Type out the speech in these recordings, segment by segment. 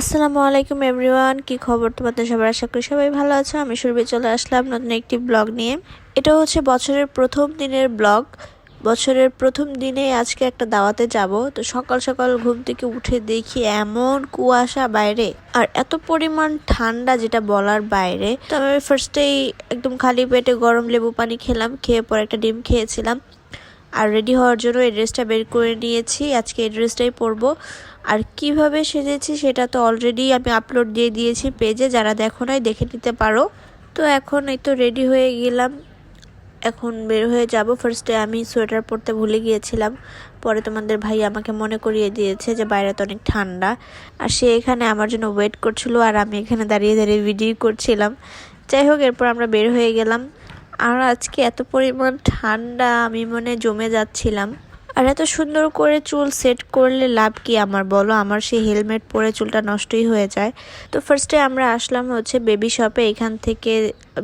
আসসালামু আলাইকুম এভরিওয়ান, কি খবর তোমাদের সবার? আশা করি সবাই ভালো আছো। আমি সুরভি চলে আসলাম নতুন একটি ব্লগ নিয়ে। এটা হচ্ছে বছরের প্রথম দিনের ব্লগ। বছরের প্রথম দিনে আজকে একটা দাওয়াতে যাব। তো সকাল সকাল ঘুম থেকে উঠে দেখি এমন কুয়াশা বাইরে আর এত পরিমাণ ঠান্ডা যেটা বলার বাইরে। তো আমি ফার্স্টেই একদম খালি পেটে গরম লেবু পানি খেলাম, খেয়ে পরে একটা ডিম খেয়েছিলাম। আর রেডি হওয়ার জন্য এই ড্রেসটা বের করে নিয়েছি। আজকে এই ড্রেসটাই পরবো আর কীভাবে সেজেছি সেটা তো অলরেডি আমি আপলোড দিয়ে দিয়েছি পেজে যারা দেখো নাই, দেখে নিতে পারো। তো এখন এই তো রেডি হয়ে গেলাম। এখন বের হয়ে যাব। ফার্স্টে আমি সোয়েটার পরতে ভুলে গিয়েছিলাম। পরে তোমাদের ভাই আমাকে মনে করিয়ে দিয়েছে যে বাইরে তো অনেক ঠান্ডা। আর সে এখানে আমার জন্য ওয়েট করছিল। আর আমি এখানে দাঁড়িয়ে দাঁড়িয়ে ভিডিও করছিলাম। যাই হোক, এরপর আমরা বের হয়ে গেলাম। আর আজকে এত পরিমাণ ঠান্ডা, আমি মনে জমে যাচ্ছিলাম। আর এত সুন্দর করে চুল সেট করলে লাভ কি আমার, বলো? আমার সেই হেলমেট পরে চুলটা নষ্টই হয়ে যায়। তো ফার্স্টে আমরা আসলাম হচ্ছে বেবি শপে এখান থেকে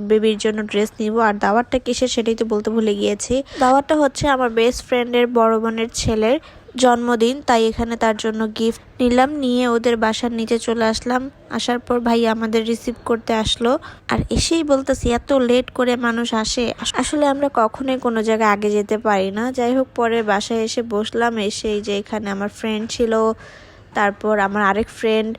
বেবির জন্য ড্রেস নিব। আর দাওয়ারটা কিসের সেটাই তো বলতে ভুলে গিয়েছি। দাওয়ারটা হচ্ছে আমার বেস্ট ফ্রেন্ডের বড় বোনের ছেলের। জন্মদিন, তাই এখানে তার জন্য গিফট নিলাম। নিয়ে ওদের বাসার নিচে চলে আসলাম। আসার পর ভাই আমাদের রিসিভ করতে আসলো। আর এসেই বলতেছি, এত লেট করে মানুষ আসে। আসলে আমরা কখনোই কোনো জায়গায় আগে যেতে পারি না। যাই হোক পরে বাসায় এসে বসলাম। এসেই যে এখানে আমার ফ্রেন্ড ছিল, তারপর আমার আরেক ফ্রেন্ড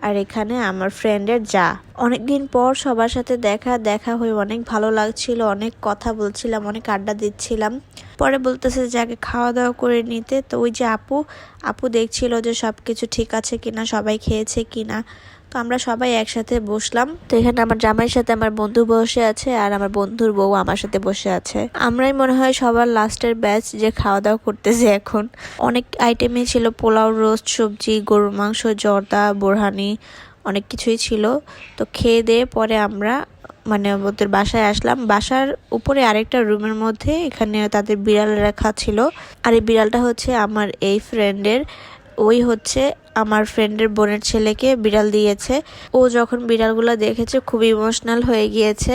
আর এখানে আমার ফ্রেন্ডের যা। অনেকদিন পর সবার সাথে দেখা দেখা হয়ে অনেক ভালো লাগছিল, অনেক কথা বলছিলাম, অনেক আড্ডা দিচ্ছিলাম। পরে বলতেছে যে আগে খাওয়া দাওয়া করে নিতে। তো ওই যে আপু আপু দেখছিল যে সব কিছু ঠিক আছে কিনা, সবাই খেয়েছে কিনা। তো আমরা সবাই একসাথে বসলাম। তো এখানে আমার জামাইয়ের সাথে আমার বন্ধু বসে আছে আর আমার বন্ধুর বউ আমার সাথে বসে আছে। আমরাই মনে হয় সবার লাস্টের ব্যাচ যে খাওয়া দাওয়া করতেছে এখন। অনেক আইটেমই ছিল পোলাও রোস্ট সবজি, গরুর মাংস, জর্দা, বোরহানি, অনেক কিছুই ছিল। তো খেয়ে দিয়ে পরে আমরা মানে ওদের বাসায় আসলাম। বাসার উপরে আরেকটা রুমের মধ্যে এখানে তাদের বিড়াল রাখা ছিল। আর এই বিড়ালটা হচ্ছে আমার এই ফ্রেন্ডের ওই হচ্ছে আমার ফ্রেন্ডের বোনের ছেলেকে বিড়াল দিয়েছে। ও যখন বিড়ালগুলো দেখেছে খুব ইমোশনাল হয়ে গিয়েছে।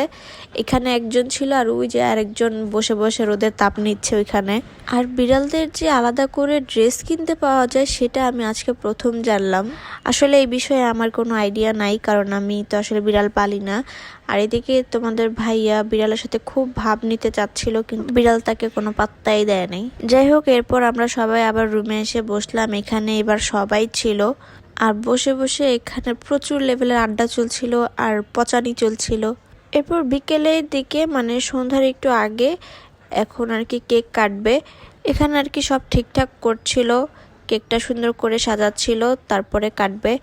এখানে একজন ছিল আর ওই যে আরেকজন বসে বসে রোদের তাপ নিচ্ছে ওইখানে। আর বিড়ালদের যে আলাদা করে ড্রেস কিনতে পাওয়া যায় সেটা আমি আজকে প্রথম জানলাম। আসলে এই বিষয়ে আমার কোনো আইডিয়া নাই, কারণ আমি তো আসলে বিড়াল পালি না। আর এদিকে তোমাদের ভাইয়া বিড়ালের সাথে খুব ভাব নিতে চাচ্ছিল, কিন্তু বিড়াল তাকে কোনো পাত্তাই দেয় নাই যাই হোক, এরপর আমরা সবাই আবার রুমে এসে বসলাম। এখানে এবার সবাই ছিল আর বসে বসে এখানে প্রচুর লেভেলের আড্ডা চলছিল আর পচানি চলছিল। এরপর বিকেলের দিকে মানে সন্ধ্যার একটু আগে, এখন আর কি কেক কাটবে। এখানে আর কি সব ঠিকঠাক করছিল। কেকটা সুন্দর করে সাজাচ্ছিল, তারপরে কাটবে।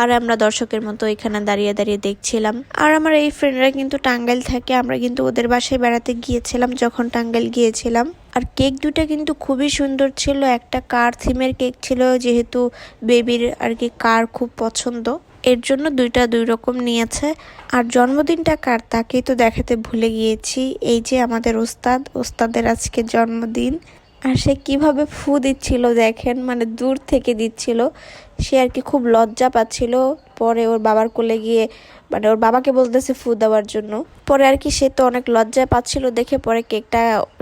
আর আমরা দর্শকের মতো এখানে দাঁড়িয়ে দাঁড়িয়ে দেখছিলাম। আর আমার এই ফ্রেন্ডরা কিন্তু টাঙ্গাইল থাকে, আমরা কিন্তু ওদের বাসায় বেড়াতে গিয়েছিলাম যখন টাঙ্গাইল গিয়েছিলাম। আর কেক দুটা কিন্তু খুবই সুন্দর ছিল, একটা কার থিমের কেক ছিল, যেহেতু বেবির আর কি কার খুব পছন্দ। এর জন্য দুইটা দুই রকম নিয়েছে। আর জন্মদিনটা কার তাকেই তো দেখাতে ভুলে গিয়েছি। এই যে আমাদের ওস্তাদ, ওস্তাদের আজকে জন্মদিন। আর সে কীভাবে ফু দিচ্ছিল দেখেন মানে দূর থেকে দিচ্ছিল। সে আর কি খুব লজ্জা পাচ্ছিল। পরে ওর বাবার কোলে গিয়ে মানে ওর বাবাকে বলতেছে ফু দেওয়ার জন্য। পরে আর কি সে তো অনেক লজ্জা পাচ্ছিল দেখে পরে কেকটা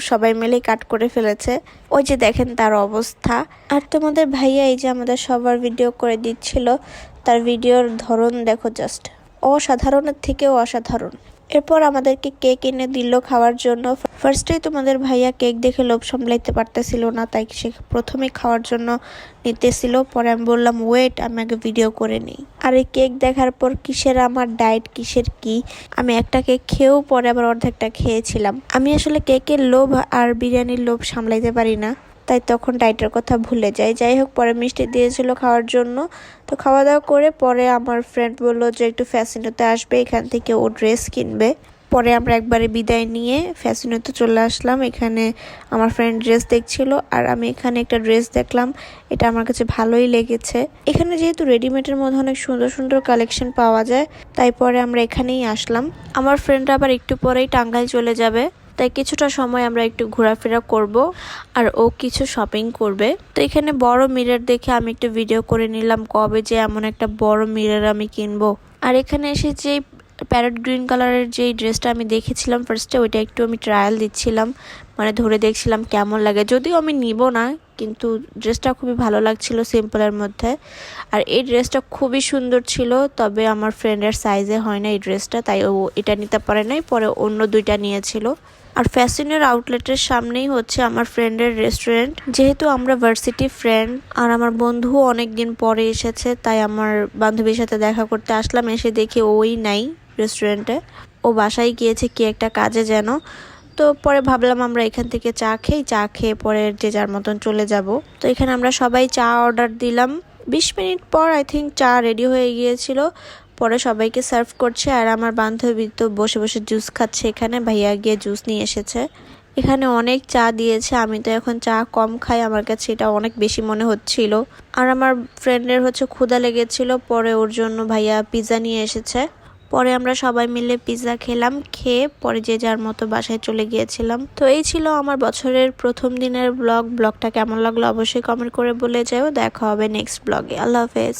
সবাই মিলে কাট করে ফেলেছে। ওই যে দেখেন তার অবস্থা। আর তোমাদের ভাইয়া এই যে আমাদের সবার ভিডিও করে দিচ্ছিল, তার ভিডিওর ধরন দেখো জাস্ট অসাধারণের থেকেও অসাধারণ। এরপর আমাদেরকে কেক এনে দিল খাওয়ার জন্য। ফার্স্টেই তোমাদের ভাইয়া কেক দেখে লোভ সামলাইতে পারতেছিল না, তাই সে প্রথমে খাওয়ার জন্য নিতেছিল। পরে আমি বললাম ওয়েট আমি আগে ভিডিও করে নিই। আর এই কেক দেখার পর কিসের আমার ডায়েট কিসের কি? আমি একটা কেক খেয়েও পরে আবার অর্ধেকটা খেয়েছিলাম। আমি আসলে কেকের লোভ আর বিরিয়ানির লোভ সামলাইতে পারি না। তাই তখন ডাইটের কথা ভুলে যাই। যাই হোক, পরে মিষ্টি দিয়েছিল খাওয়ার জন্য। তো খাওয়া দাওয়া করে পরে আমার ফ্রেন্ড বলল যে, একটু ফ্যাসিনোতে আসবে, এখান থেকে ও ড্রেস কিনবে। পরে আমরা একবারে বিদায় নিয়ে ফ্যাসিনোতে চলে আসলাম। এখানে আমার ফ্রেন্ড ড্রেস দেখছিল আর আমি এখানে একটা ড্রেস দেখলাম। এটা আমার কাছে ভালোই লেগেছে। এখানে যেহেতু রেডিমেডের মধ্যে অনেক সুন্দর সুন্দর কালেকশন পাওয়া যায়, তাই পরে আমরা এখানেই আসলাম। আমার ফ্রেন্ডরা আবার একটু পরেই টাঙ্গাইল চলে যাবে। তাই কিছুটা সময় আমরা একটু ঘোরাফেরা করব আর ও কিছু শপিং করবে। তো এখানে বড় মিরর দেখে আমি একটু ভিডিও করে নিলাম কবে যে এমন একটা বড় মিরর আমি কিনবো। আর এখানে এসে যে প্যারট গ্রিন কালারের যেই ড্রেসটা আমি দেখেছিলাম ফার্স্টে ওইটা একটু আমি ট্রায়াল দিচ্ছিলাম। মানে ধরে দেখছিলাম কেমন লাগে। যদিও আমি নিব না, কিন্তু ড্রেসটা খুবই ভালো লাগছিল সিম্পলের মধ্যে। আর এই ড্রেসটা খুবই সুন্দর ছিল, তবে আমার ফ্রেন্ডের সাইজে হয় না এই ড্রেসটা তাই ও এটা নিতে পারে নাই, পরে অন্য দুইটা নিয়েছিল। আর ফ্যাশনের আউটলেটের সামনেই হচ্ছে আমার ফ্রেন্ডের রেস্টুরেন্ট। যেহেতু আমরা ভার্সিটি ফ্রেন্ড, আর আমার বন্ধু অনেক দিন পরে এসেছে, তাই আমার বান্ধবীর সাথে দেখা করতে আসলাম, এসে দেখি ওই নাই রেস্টুরেন্টে। ও বাসায় গিয়েছে কি একটা কাজে যেন। তো পরে ভাবলাম আমরা এখান থেকে চা খেয়ে চা খেয়ে পরে যে যার মতন চলে যাব। তো এখানে আমরা সবাই চা অর্ডার দিলাম। বিশ মিনিট পর আই থিঙ্ক চা রেডি হয়ে গিয়েছিল। পরে সবাইকে সার্ভ করছে আর আমার বান্ধবী তো বসে বসে জুস খাচ্ছে এখানে। ভাইয়া গিয়ে জুস নিয়ে এসেছে। এখানে অনেক চা দিয়েছে। আমি তো এখন চা কম খাই। আমার কাছে এটা অনেক বেশি মনে হচ্ছিল। আর আমার ফ্রেন্ডের হচ্ছে ক্ষুধা লেগেছিল। পরে ওর জন্য ভাইয়া পিৎজা নিয়ে এসেছে। পরে আমরা সবাই মিলে পিৎজা খেলাম, খেয়ে পরে যে যার মতো বাসায় চলে গিয়েছিলাম। তো এই ছিল আমার বছরের প্রথম দিনের ব্লগ ব্লগটা কেমন লাগল অবশ্যই কমেন্ট করে বলে যাও। দেখা হবে নেক্সট ব্লগে আল্লাহ হাফেজ।